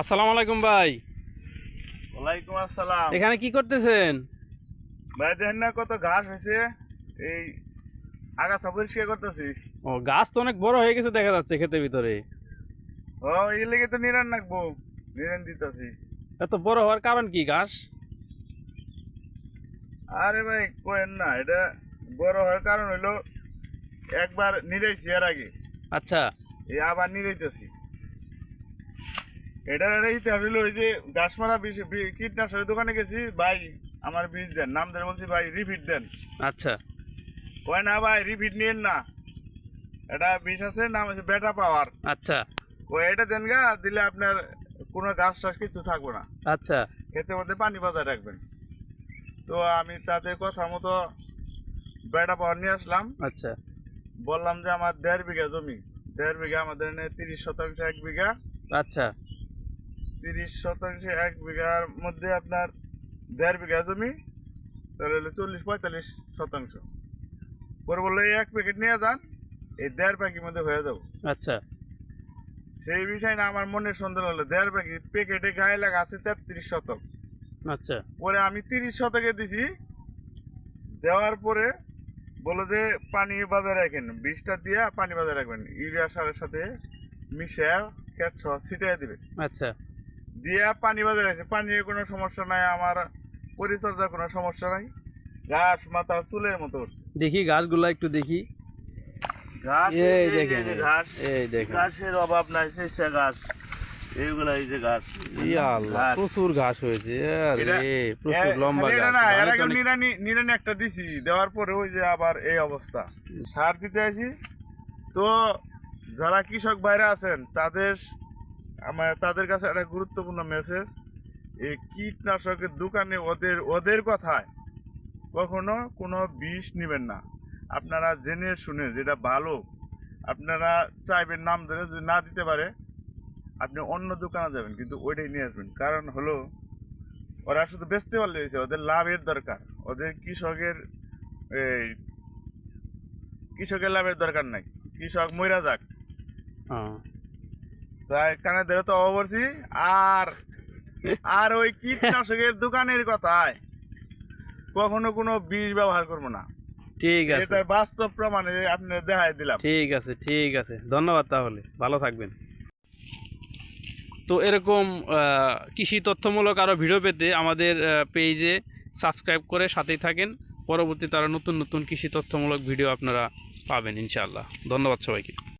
আসসালামু আলাইকুম ভাই। ওয়ালাইকুম আসসালাম। এখানে কি করতেছেন? ভাই দেখেন না কত ঘাস হয়েছে। এই আগাছা পরিষ্কার করতেছি। ও গাছ তো অনেক বড় হয়ে গেছে দেখা যাচ্ছে ক্ষেতের ভিতরে। ও এই লেগে তো নিরান রাখব নিরান দিতেছি। এত বড় হওয়ার কারণ কি ঘাস? আরে ভাই কোয়েন না এটা বড় হওয়ার কারণ হইল একবার নিরাইছি এর আগে। আচ্ছা। এই আবার নিরাইতেছি এটা এইতে হইল ওই যে ঘাস মারা বিষ বি- কীটনাশকের দোকানে গেছি ভাই আমার বীজ দেন নাম ধরে বলছি ভাই রিপিট দেন। আচ্ছা। কয় না ভাই রিপিট নিয়েন না। এটা বিষ আছে নাম হচ্ছে বেটা পাওয়ার আচ্ছা। ও এটা দেন গা দিলে আপনার কোনো গাছ টাছ কিছু থাকবে না। আচ্ছা। খেতে মধ্যে পানি বাজায় রাখবেন। তো আমি তাদের কথা মতো বেড়া পাওয়ার নিয়ে আসলাম। আচ্ছা। বললাম যে আমার দেড় বিঘা জমি। দেড় বিঘা আমাদের তিরিশ শতাংশ এক বিঘা। আচ্ছা। তিরিশ শতাংশে এক বিঘার মধ্যে আপনার দেড় বিঘা জমি তাহলে হলো চল্লিশ পঁয়তাল্লিশ শতাংশ। পরে বলল এই এক প্যাকেট নিয়ে যান এই দেড় প্যাকের মধ্যে হয়ে যাব। আচ্ছা। সেই বিষয় না আমার মনে সন্দেহ হলো দেড় প্যাকেট প্যাকেটে গায়ে লাগা আছে তেত্রিশ শতক। আচ্ছা। পরে আমি তিরিশ শতকে দিছি দেওয়ার পরে বলো যে পানি বাজারে রাখেন বিষটা দিয়ে পানি বাজারে রাখবেন। ইউরিয়া সারের সাথে মিশে সহ ছিটিয়ে দিবে। আচ্ছা। দিয়ে পানি বাজারে রাখছে পানির কোনো সমস্যা নাই আমার পরিচর্যার কোনো সমস্যা নাই। ঘাস মাথা চুলের মতো উঠছে। দেখি গাছগুলা একটু দেখি। ঘাস এই এই যে- দেখেন ঘাস এই দেখেন। ঘাসের অভাব নাই সেই ঘাস এইগুলা এই যে ঘাস। আল্লাহ প্রচুর ঘাস হয়েছে আরে প্রচুর লম্বা না, এর তো আগে নিরানি নিরানি একটা দিছি দেওয়ার পরে ওই যে আবার এই অবস্থা। সার দিতে তো যারা কৃষক ভাইরা আছেন তাদের আমার তাদের কাছে একটা গুরুত্বপূর্ণ মেসেজ এই কীটনাশকের দোকানে ওদের ওদের কথায় কখনো কোনো বিষ নেবেন না। আপনারা জেনে শুনে যেটা ভালো, আপনারা চাইবেন নাম ধরে যদি না দিতে পারে, আপনি অন্য দোকানে যাবেন, কিন্তু ওইটাই নিয়ে আসবেন। কারণ হলো, ওরা শুধু বেচতে পারলে হয়েছে, ওদের লাভের দরকার। ওদের কৃষকের, এই, কৃষকের লাভের দরকার নাই। কৃষক মইরা যাক। কানে ধরে তো অবরছি আর আর ওই কীটনাশকের দোকানের কথায় কখনো কোনো বিষ ব্যবহার করব না। ঠিক আছে। এটা বাস্তব প্রমাণে আপনি দেখাই দিলাম। ঠিক আছে ঠিক আছে। ধন্যবাদ তাহলে। ভালো থাকবেন। তো এরকম কৃষি তথ্যমূলক আরও ভিডিও পেতে আমাদের পেজে সাবস্ক্রাইব করে সাথেই থাকেন। পরবর্তী তারা নতুন নতুন কৃষি তথ্যমূলক ভিডিও আপনারা পাবেন ইনশাআল্লাহ। ধন্যবাদ সবাইকে।